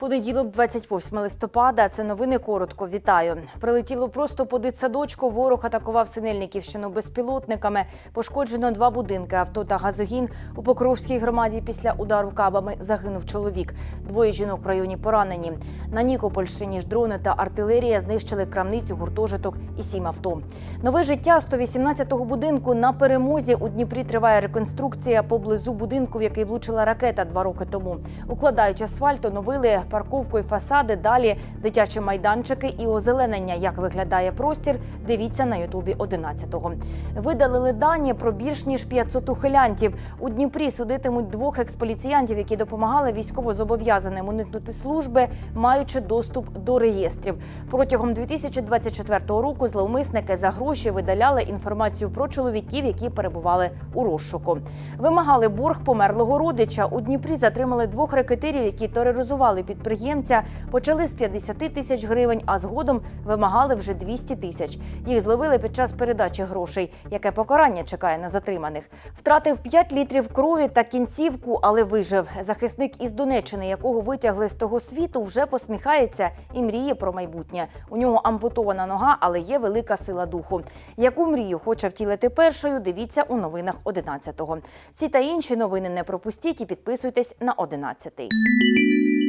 Понеділок, 28 листопада. Це новини коротко. Вітаю. Прилетіло просто по дитсадочку. Ворог атакував Синельниківщину безпілотниками. Пошкоджено два будинки, авто та газогін. У Покровській громаді після удару кабами загинув чоловік. Двоє жінок в районі поранені. На Нікопольщині ж дрони та артилерія знищили крамницю, гуртожиток і сім авто. Нове життя 118-го будинку на перемозі. У Дніпрі триває реконструкція поблизу будинку, в який влучила ракета два роки тому. Укладають асфальт, оновили парковку і фасади. Далі дитячі майданчики і озеленення. Як виглядає простір? Дивіться на Ютубі 11-го. Видалили дані про більш ніж 500 ухилянтів. У Дніпрі судитимуть двох експоліціянтів, які допомагали військовозобов'язаним уникнути служби, маючи доступ до реєстрів. Протягом 2024 року зловмисники за гроші видаляли інформацію про чоловіків, які перебували у розшуку. Вимагали борг померлого родича. У Дніпрі затримали двох рекетирів, які тероризували підприємця. Почали з 50 тисяч гривень, а згодом вимагали вже 200 тисяч. Їх зловили під час передачі грошей. Яке покарання чекає на затриманих? Втратив 5 літрів крові та кінцівку, але вижив. Захисник із Донеччини, якого витягли з того світу, вже посміхається і мріє про майбутнє. У нього ампутована нога, але є велика сила духу. Яку мрію хоче втілити першою? Дивіться у новинах 11-го. Ці та інші новини не пропустіть і підписуйтесь на 11-й.